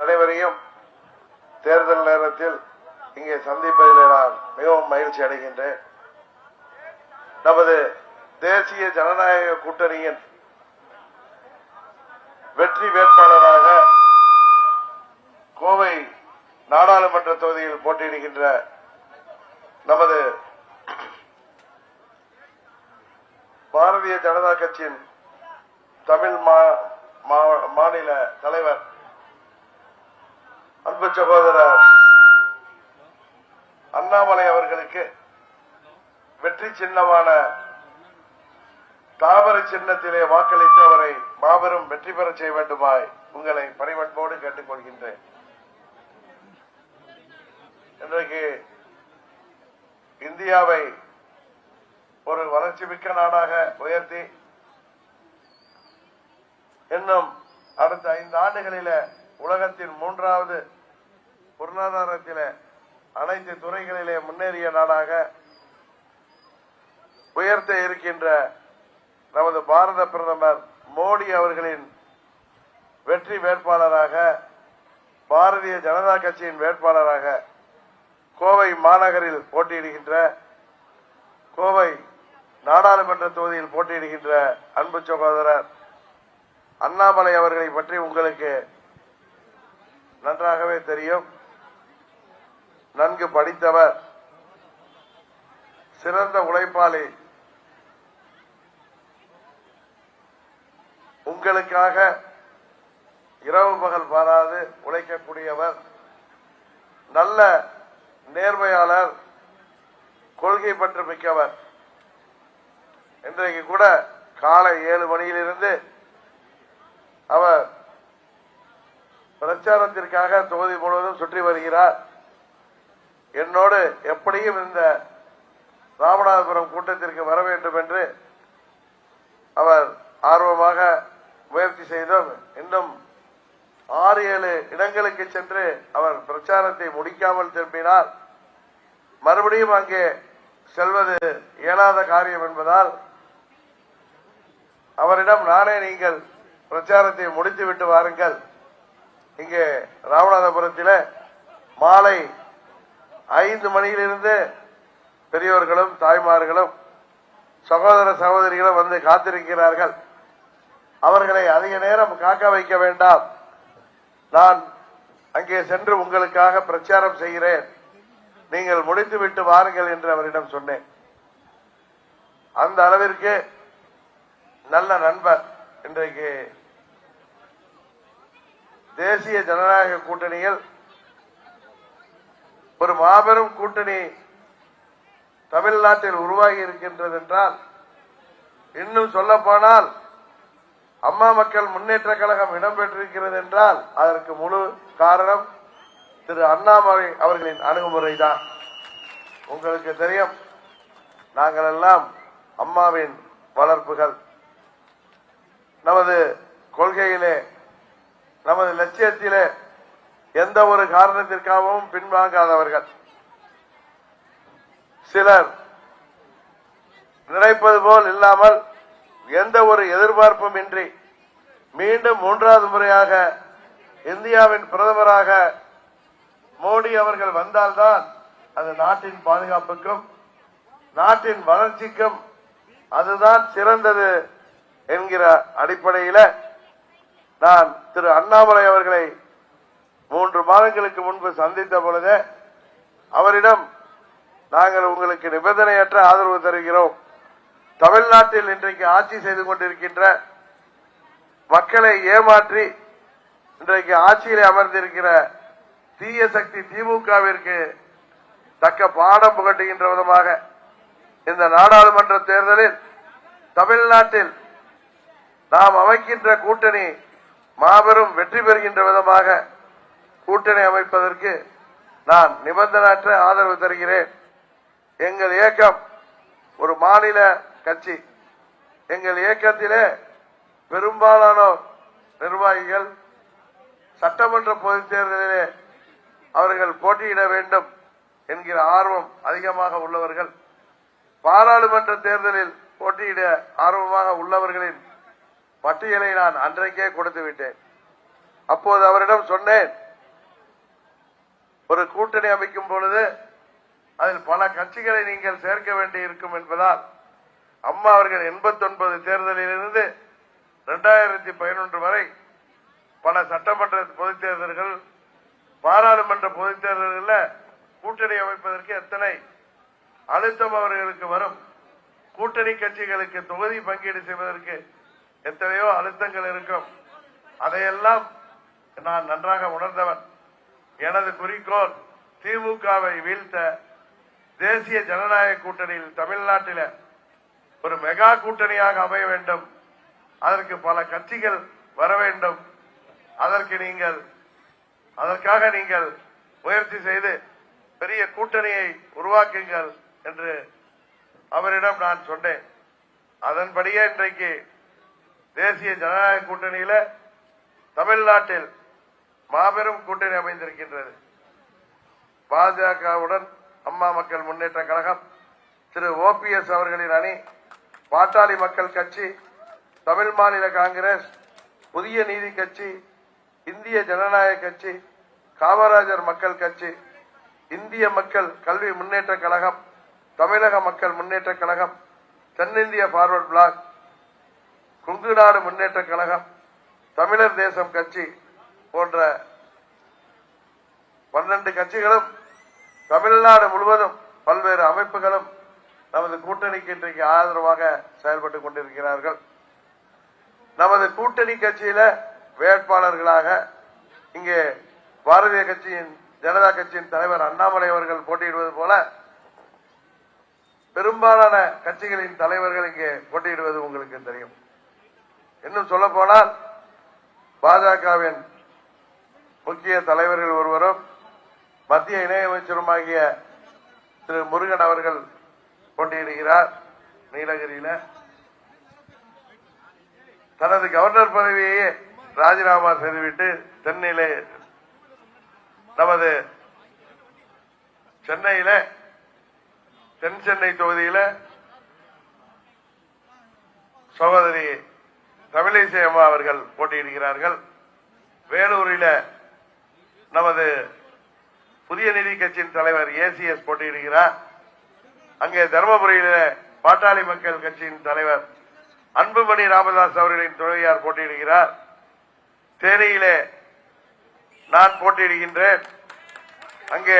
அனைவரையும் தேர்தல் நேரத்தில் இங்கே சந்திப்பதில் நான் மிகவும் மகிழ்ச்சி அடைகின்றேன். நமது தேசிய ஜனநாயக கூட்டணியின் வெற்றி வேட்பாளராக கோவை நாடாளுமன்ற தொகுதியில் போட்டியிடுகின்ற நமது பாரதிய ஜனதா கட்சியின் தமிழ் மா- மா- மாநில தலைவர் சகோதரர் அண்ணாமலை அவர்களுக்கு வெற்றி சின்னமான தாவர சின்னத்திலே வாக்களித்து அவரை மாபெரும் வெற்றி பெற செய்ய வேண்டுமாய் உங்களை பணிவன்போடு கேட்டுக்கொள்கின்றேன். இன்றைக்கு இந்தியாவை ஒரு வளர்ச்சி மிக்க நாடாக உயர்த்தி இன்னும் அடுத்த ஐந்து ஆண்டுகளில உலகத்தின் மூன்றாவது பொருளாதாரத்தில அனைத்து துறைகளிலே முன்னேறிய நாடாக உயர்த்த இருக்கின்ற நமது பாரத பிரதமர் மோடி அவர்களின் வெற்றி வேட்பாளராக பாரதிய ஜனதா கட்சியின் வேட்பாளராக கோவை மாநகரில் போட்டியிடுகின்ற கோவை நாடாளுமன்ற தொகுதியில் போட்டியிடுகின்ற அன்பு சகோதரர் அண்ணாமலை அவர்களை பற்றி உங்களுக்கு நன்றாகவே தெரியும். நன்கு படித்தவர் சிறந்த உழைப்பாளி. உங்களுக்காக இரவு பகல் பாராது உழைக்கக்கூடியவர் நல்ல நேர்மையாளர் கொள்கை பற்று மிக்கவர். இன்றைக்கு கூட காலை ஏழு மணியிலிருந்து அவர் பிரச்சாரத்திற்காக தொகுதி முழுவதும் சுற்றி வருகிறார். என்னோடு எப்படியும் இந்த ராமநாதபுரம் கூட்டத்திற்கு வர வேண்டும் என்று அவர் ஆர்வமாக முயற்சி செய்தோம். இன்னும் ஆறு ஏழு இடங்களுக்கு சென்று அவர் பிரச்சாரத்தை முடிக்காமல் திரும்பினார். மறுபடியும் அங்கே செல்வது இயலாத காரியம் என்பதால் அவரிடம் நானே நீங்கள் பிரச்சாரத்தை முடித்துவிட்டு வாருங்கள். இங்கே ராமநாதபுரத்தில் மாலை ஐந்து மணியிலிருந்து பெரியோர்களும் தாய்மார்களும் சகோதர சகோதரிகளும் வந்து காத்திருக்கிறார்கள். அவர்களை அதிக நேரம் காக்க வைக்க வேண்டாம். நான் அங்கே சென்று உங்களுக்காக பிரச்சாரம் செய்கிறேன். நீங்கள் முடித்துவிட்டு வாருங்கள் என்று அவரிடம் சொன்னேன். அந்த அளவிற்கு நல்ல நண்பர் இன்றைக்கு தேசிய ஜனநாயக கூட்டணியில் ஒரு மாபெரும் கூட்டணி தமிழ்நாட்டில் உருவாகி இருக்கின்றது என்றால் இன்னும் சொல்ல போனால் அம்மா மக்கள் முன்னேற்ற கழகம் இடம்பெற்றிருக்கிறது என்றால் அதற்கு முழு காரணம் திரு அண்ணாமலை அவர்களின் அணுகுமுறை தான் உங்களுக்கு தெரியும் நாங்கள் எல்லாம் அம்மாவின் வளர்ப்புகள். நமது கொள்கையிலே நமது லட்சியத்திலே எந்த ஒரு காரணத்திற்காகவும் பின்வாங்காதவர்கள். சிலர் நினைப்பது போல் இல்லாமல் எந்த ஒரு எதிர்பார்ப்பும் இன்றி மீண்டும் மூன்றாவது முறையாக இந்தியாவின் பிரதமராக மோடி அவர்கள் வந்தால்தான் அது நாட்டின் பாதுகாப்புக்கும் நாட்டின் வளர்ச்சிக்கும் அதுதான் சிறந்தது என்கிற அடிப்படையில் நான் திரு அண்ணாமலை அவர்களை மூன்று மாதங்களுக்கு முன்பு சந்தித்த பொழுது அவரிடம் நாங்கள் உங்களுக்கு நிபந்தனையற்ற ஆதரவு தருகிறோம். தமிழ்நாட்டில் இன்றைக்கு ஆட்சி செய்து கொண்டிருக்கின்ற மக்களை ஏமாற்றி இன்றைக்கு ஆட்சியிலே அமர்ந்திருக்கிற தீய சக்தி திமுகவிற்கு தக்க பாடம் புகட்டுகின்ற விதமாக இந்த நாடாளுமன்ற தேர்தலில் தமிழ்நாட்டில் நாம் அமைக்கின்ற கூட்டணி மாபெரும் வெற்றி பெறுகின்ற விதமாக கூட்டணி அமைப்பதற்கு நான் நிபந்தனையற்ற ஆதரவு தருகிறேன். எங்கள் இயக்கம் ஒரு மாநில கட்சி. எங்கள் இயக்கத்திலே பெரும்பாலானோர் நிர்வாகிகள் சட்டமன்ற பொதுத் தேர்தலிலே அவர்கள் போட்டியிட வேண்டும் என்கிற ஆர்வம் அதிகமாக உள்ளவர்கள் பாராளுமன்ற தேர்தலில் போட்டியிட ஆர்வமாக உள்ளவர்களின் பட்டியலை நான் அன்றைக்கே கொடுத்து விட்டேன் அப்போது அவரிடம் சொன்னேன் ஒரு கூட்டணி அமைக்கும் பொழுது அதில் பல கட்சிகளை நீங்கள் சேர்க்க வேண்டி இருக்கும் என்பதால் அம்மா அவர்கள் 89 தேர்தலிலிருந்து இரண்டாயிரத்தி பதினொன்று வரை பல சட்டமன்ற பொதுத் தேர்தல்கள் பாராளுமன்ற பொதுத் தேர்தல்களில் கூட்டணி அமைப்பதற்கு எத்தனை அழுத்தம் அவர்களுக்கு வரும் கூட்டணி கட்சிகளுக்கு தொகுதி பங்கீடு செய்வதற்கு எத்தனையோ அழுத்தங்கள் இருக்கும் அதையெல்லாம் நான் நன்றாக உணர்ந்தவன். எனது குறிக்கோள் திமுகவை வீழ்த்த தேசிய ஜனநாயக கூட்டணியில் தமிழ்நாட்டில் ஒரு மெகா கூட்டணியாக அமைய வேண்டும். அதற்கு பல கட்சிகள் வர வேண்டும். அதற்கு நீங்கள் அதற்காக நீங்கள் முயற்சி செய்து பெரிய கூட்டணியை உருவாக்குங்கள் என்று அவரிடம் நான் சொன்னேன். அதன்படியே இன்றைக்கு தேசிய ஜனநாயக கூட்டணியில தமிழ்நாட்டில் மாபெரும் கூட்டணி அமைந்திருக்கின்றது. பாஜகவுடன் அம்மா மக்கள் முன்னேற்ற கழகம் திரு ஓபிஎஸ் அவர்களின் அணி பாட்டாளி மக்கள் கட்சி தமிழ் மாநில காங்கிரஸ் புதிய நீதி கட்சி இந்திய ஜனநாயக கட்சி காமராஜர் மக்கள் கட்சி இந்திய மக்கள் கல்வி முன்னேற்ற கழகம் தமிழக மக்கள் முன்னேற்ற கழகம் தென்னிந்திய ஃபார்வர்ட் பிளாக் குங்குநாடு முன்னேற்ற கழகம் தமிழர் தேசம் கட்சி போன்ற பன்னெண்டு கட்சிகளும் தமிழ்நாடு முழுவதும் பல்வேறு அமைப்புகளும் நமது கூட்டணிக்கு இன்றைக்கு ஆதரவாக செயல்பட்டுக் கொண்டிருக்கிறார்கள். நமது கூட்டணி கட்சியில வேட்பாளர்களாக இங்கே பாரதிய கட்சியின் ஜனதா கட்சியின் தலைவர் அண்ணாமலை அவர்கள் போட்டியிடுவது போல பெரும்பாலான கட்சிகளின் தலைவர்கள் இங்கே போட்டியிடுவது உங்களுக்கு தெரியும். இன்னும் சொல்ல போனால் பாஜகவின் முக்கிய தலைவர்கள் ஒருவரும் மத்திய இணையமைச்சருமாகிய திரு முருகன் அவர்கள் போட்டியிடுகிறார் நீலகிரியில. தனது கவர்னர் பதவியையே ராஜினாமா செய்துவிட்டு தென்னிலே நமது சென்னையில தென் சென்னை தொகுதியில சகோதரி தமிழிசை அம்மா அவர்கள் போட்டியிடுகிறார்கள். வேலூரில நமது புதிய நீதி கட்சியின் தலைவர் ஏசிஎஸ் போட்டியிடுகிறார். அங்கே தருமபுரியில பாட்டாளி மக்கள் கட்சியின் தலைவர் அன்புமணி ராமதாஸ் அவர்களின் துணைவியார் போட்டியிடுகிறார். தேனியிலே நான் போட்டியிடுகின்றேன். அங்கே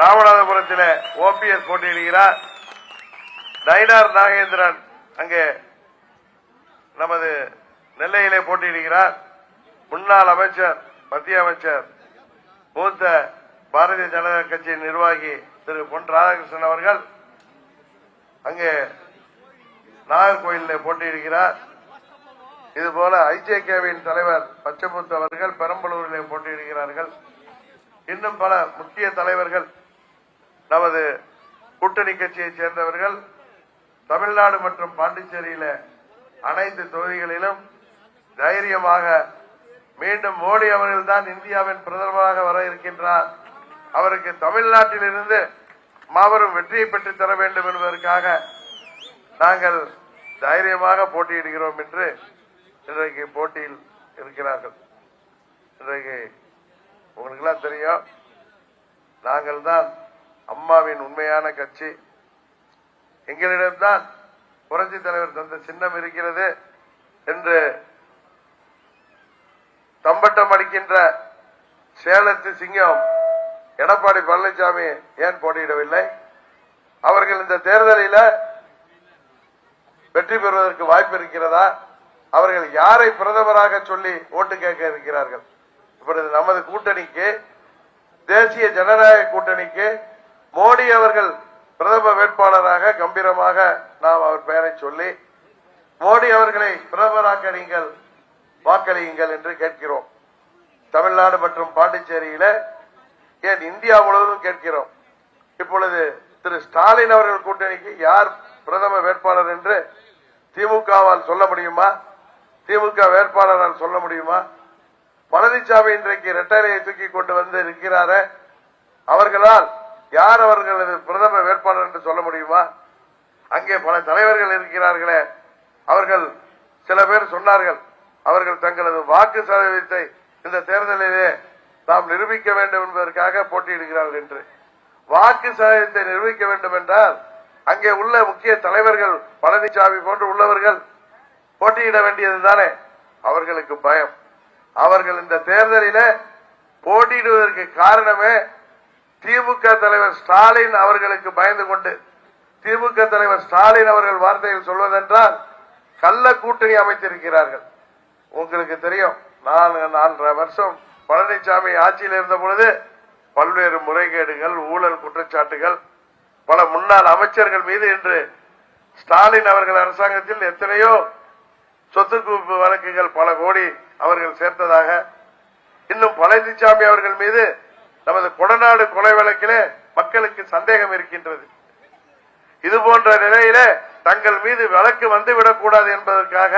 ராமநாதபுரத்தில் ஓபிஎஸ் போட்டியிடுகிறார். நயினார் நாகேந்திரன் அங்கே நமது நெல்லையிலே போட்டியிடுகிறார். முன்னாள் அமைச்சர் மத்திய அமைச்சர் மூத்த பாரதிய ஜனதா கட்சியின் நிர்வாகி திரு பொன் ராதாகிருஷ்ணன் அவர்கள் அங்கே நாகர்கோயிலில் போட்டியிடுகிறார். இதுபோல ஐஜேகேவின் தலைவர் பச்சமுத்து அவர்கள் பெரம்பலூரிலே போட்டியிடுகிறார்கள். இன்னும் பல முக்கிய தலைவர்கள் நமது கூட்டணி கட்சியைச் சேர்ந்தவர்கள் தமிழ்நாடு மற்றும் பாண்டிச்சேரியில அனைத்து தொகுதிகளிலும் தைரியமாக மீண்டும் மோடி அவர்கள்தான் இந்தியாவின் பிரதமராக வர இருக்கின்றார். அவருக்கு தமிழ்நாட்டிலிருந்து மாபெரும் வெற்றியை பெற்றுத் தர வேண்டும் என்பதற்காக நாங்கள் தைரியமாக போட்டியிடுகிறோம் என்று இன்றைக்கு போட்டியில் இருக்கிறார்கள். இன்றைக்கு உங்களுக்கெல்லாம் தெரியும் நாங்கள் தான் அம்மாவின் உண்மையான கட்சி. எங்களிடம்தான் புரட்சி தலைவர் தந்த சின்னம் இருக்கிறது என்று தம்பட்டம் அடிக்கின்ற சேலத்து சிங்கம் எடப்பாடி பழனிசாமி ஏன் போட்டியிடவில்லை? அவர்கள் இந்த தேர்தலில் வெற்றி பெறுவதற்கு வாய்ப்பு இருக்கிறதா? அவர்கள் யாரை பிரதமராக சொல்லி ஓட்டு கேட்க இருக்கிறார்கள்? இப்பொழுது நமது கூட்டணிக்கு தேசிய ஜனநாயக கூட்டணிக்கு மோடி அவர்கள் பிரதம வேட்பாளராக கம்பீரமாக நாம் அவர் பெயரை சொல்லி மோடி அவர்களை பிரதமராக நீங்கள் வாக்களியுங்கள் என்று கேட்கிறோம். தமிழ்நாடு மற்றும் பாண்டிச்சேரியில ஏன் இந்தியா முழுவதும் கேட்கிறோம். இப்பொழுது திரு ஸ்டாலின் அவர்கள் கூட்டணிக்கு யார் பிரதம வேட்பாளர் என்று திமுகவால் சொல்ல முடியுமா? திமுக வேட்பாளரால் சொல்ல முடியுமா? பழனிசாமி இன்றைக்கு இரட்டையை தூக்கி கொண்டு வந்து இருக்கிறாரே. அவர்களால் யார் அவர்களது பிரதம வேட்பாளர் என்று சொல்ல முடியுமா? அங்கே பல தலைவர்கள் இருக்கிறார்களே. அவர்கள் சில பேர் சொன்னார்கள் அவர்கள் தங்களது வாக்கு சதவீதத்தை இந்த தேர்தலிலே நாம் நிரூபிக்க வேண்டும் என்பதற்காக போட்டியிடுகிறார்கள் என்று. வாக்கு சதவீதத்தை நிரூபிக்க வேண்டும் என்றால் அங்கே உள்ள முக்கிய தலைவர்கள் பழனிசாமி போன்று உள்ளவர்கள் போட்டியிட வேண்டியது தானே? அவர்களுக்கு பயம். அவர்கள் இந்த தேர்தலில போட்டியிடுவதற்கு காரணமே திமுக தலைவர் ஸ்டாலின் அவர்களுக்கு பயந்து கொண்டு. திமுக தலைவர் ஸ்டாலின் அவர்கள் வார்த்தையில் சொல்வதென்றால் கள்ள கூட்டணி அமைத்திருக்கிறார்கள். உங்களுக்கு தெரியும் நான் நான்கரை வருஷம் பழனிசாமி ஆட்சியில் இருந்த பொழுது பல்வேறு முறைகேடுகள் ஊழல் குற்றச்சாட்டுகள் பல முன்னாள் அமைச்சர்கள் மீது இன்று ஸ்டாலின் அவர்கள் அரசாங்கத்தில் எத்தனையோ சொத்து குவிப்பு வழக்குகள் பல கோடி அவர்கள் சேர்த்ததாக இன்னும் பழனிசாமி அவர்கள் மீது நமது கொடநாடு கொலை வழக்கிலே மக்களுக்கு சந்தேகம் இருக்கின்றது. இது போன்ற நிலையிலே தங்கள் மீது வழக்கு வந்துவிடக் கூடாது என்பதற்காக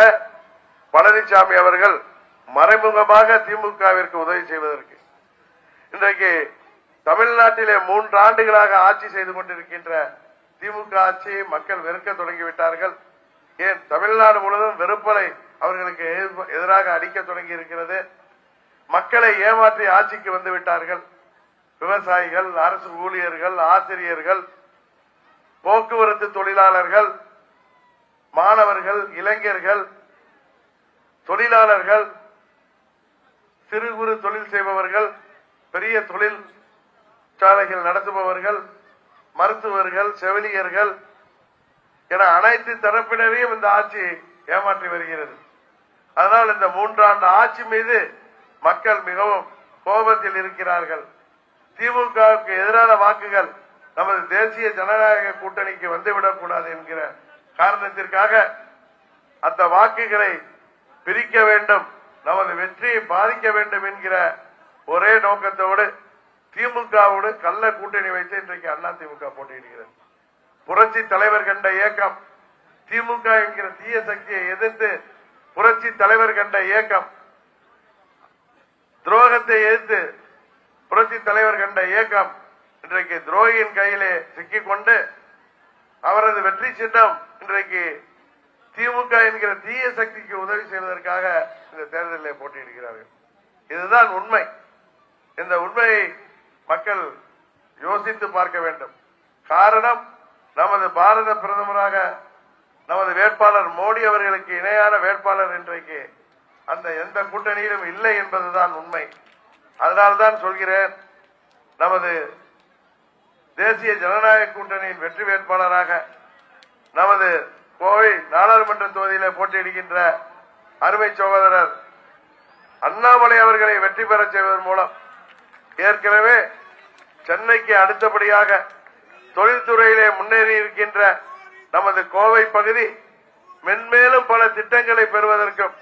பழனிசாமி அவர்கள் மறைமுகமாக திமுகவிற்கு உதவி செய்வதற்கு. இன்றைக்கு தமிழ்நாட்டிலே மூன்று ஆண்டுகளாக ஆட்சி செய்து கொண்டிருக்கின்ற திமுக ஆட்சியை மக்கள் வெறுக்க தொடங்கிவிட்டார்கள். ஏன்? தமிழ்நாடு முழுவதும் வெறுப்பலை அவர்களுக்கு எதிர்ப்பு- எதிராக அடிக்க தொடங்கி இருக்கிறது மக்களை ஏமாற்றி ஆட்சிக்கு வந்து விட்டார்கள். விவசாயிகள் அரசு ஊழியர்கள் ஆசிரியர்கள் போக்குவரத்து தொழிலாளர்கள் மாணவர்கள் இளைஞர்கள் தொழிலாளர்கள் சிறு குறு தொழில் செய்பவர்கள் பெரிய தொழில் சாலைகள் நடத்துபவர்கள் மருத்துவர்கள் செவிலியர்கள் என அனைத்து தரப்பினரையும் இந்த ஆட்சி ஏமாற்றி வருகிறது. அதனால் இந்த மூன்றாண்டு ஆட்சி மீது மக்கள் மிகவும் கோபத்தில் இருக்கிறார்கள். திமுகவுக்கு எதிரான வாக்குகள் நமது தேசிய ஜனநாயக கூட்டணிக்கு வந்துவிடக் கூடாது என்கிற காரணத்திற்காக அந்த வாக்குகளை பிரிக்க வேண்டும் நமது வெற்றியை பாதிக்க வேண்டும் என்கிற ஒரே நோக்கத்தோடு திமுகவோடு கள்ள கூட்டணி வைத்து இன்றைக்கு அண்ணா திமுக போட்டியிடுகிறது. புரட்சி தலைவர் கண்ட இயக்கம் திமுக என்கிற தீய சக்தியை எதிர்த்து புரட்சி தலைவர் கண்ட இயக்கம் துரோகத்தை எதிர்த்து புரட்சி தலைவர் கண்ட இயக்கம் இன்றைக்கு துரோகியின் கையிலே சிக்கிக்கொண்டு அவரது வெற்றி சின்னம் இன்றைக்கு திமுக என்கிற தீய சக்திக்கு உதவி செய்வதற்காக இந்த தேர்தலில் போட்டியிடுகிறார்கள். இதுதான் உண்மை. இந்த உண்மையை மக்கள் யோசித்து பார்க்க வேண்டும். காரணம் நமது பாரத பிரதமராக நமது வேட்பாளர் மோடி அவர்களுக்கு இணையான வேட்பாளர் இன்றைக்கு அந்த எந்த கூட்டணியிலும் இல்லை என்பதுதான் உண்மை. அதனால்தான் சொல்கிறேன் நமது தேசிய ஜனநாயக கூட்டணியின் வெற்றி வேட்பாளராக நமது கோவை நாடாளுமன்ற தொகுதியில போட்டியிடுகின்ற அருமை சகோதரர் அண்ணாமலை அவர்களை வெற்றி பெறச் செய்வதன் மூலம் ஏற்கனவே சென்னைக்கு அடுத்தபடியாக தொழில்துறையிலே முன்னேறி இருக்கின்ற நமது கோவை பகுதி மென்மேலும் பல திட்டங்களை பெறுவதற்கும்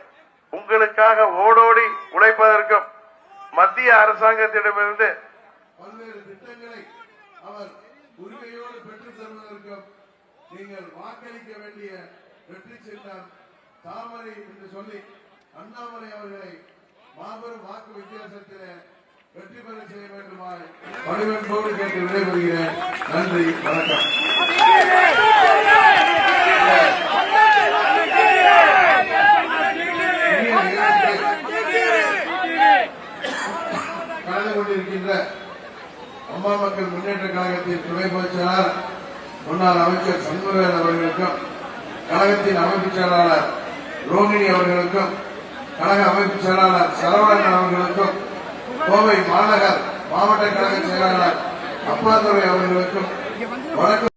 உங்களுக்காக ஓடோடி உழைப்பதற்கும் மத்திய அரசாங்கத்திடமிருந்து பல்வேறு திட்டங்களை அவர் உரிமையோடு பெற்றுத் தருவதற்கும் நீங்கள் வாக்களிக்க வேண்டிய வெற்றி சின்னம் தாமரை என்று சொல்லி அண்ணாமலை அவர்களை மாபெரும் வாக்கு வித்தியாசத்தில் வெற்றி பெற செய்ய வேண்டுமாய் பணிவன்போடு கேட்டு விடைபெறுகிறேன். நன்றி வணக்கம். கலந்து கொண்டிருக்கின்ற அம்மா மக்கள் முன்னேற்ற கழகத்தின் துணை பொதுச் முன்னாள் அமைச்சர் சண்முகன் அவர்களுக்கும் கழகத்தின் அமைப்பு செயலாளர் ரோஹிணி அவர்களுக்கும் கழக அமைப்பு செயலாளர் சரவணன் அவர்களுக்கும் கோவை மாநகர் மாவட்ட கழக செயலாளர் அப்பாதுரை அவர்களுக்கும் வடக்கு